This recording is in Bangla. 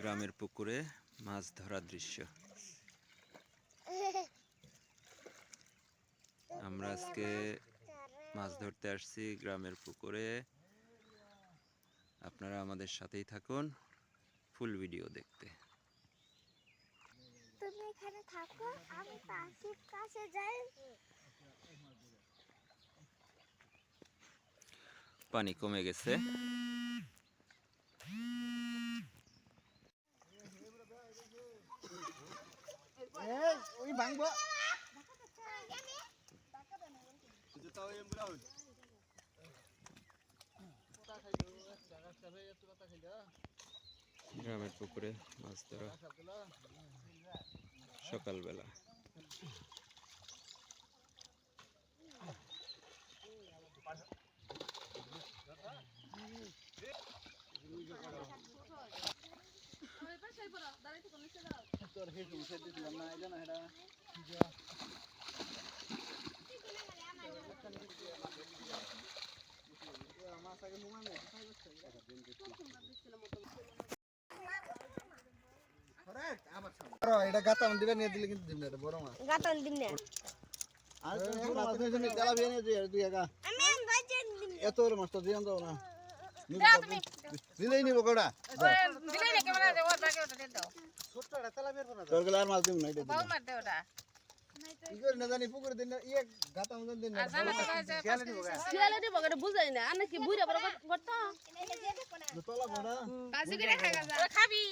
গ্রামের পুকুরে মাছ ধরার দৃশ্য। আমরা আজকে মাছ ধরতে আসছি গ্রামের পুকুরে। আপনারা আমাদের সাথেই থাকুন ফুল ভিডিও দেখতে। তুমি এখানে থাকো আমি পাখির কাছে যাই। পানি কমে গেছে। ওই গ্রামের পুকুরে মাছ ধরা সকালবেলা। তোর হেঁটে উঠে দিলাম না এটা না এটা মাছ আগে মোবাইল এটা গাতা দিবে নিয়ে দিলে কিন্তু দিবে বড় মাছ। গাতন দিন না। আর তো মাছ নিয়ে তেলা বিয়ে নিয়ে দুই একা? আমি বাজেন দিন এত বড় মাছ তো দিয়ে দাও না। দিলেই নিব কটা? দিলে নাকি মানে ওর বাকি ওটা দিয়ে দাও। তোর আর মাছ দিব না এটা বাউ। মার দে ওটা কি না জানি পুকুরে দিন না ইয়ে গাতা মতন দিন আর জানা তো কাছে শিয়ালে দিব করে বুঝাই না। আর নাকি বুইরা বড় করতা? তোলা বড় কাছে করে খাগা যা। খাবি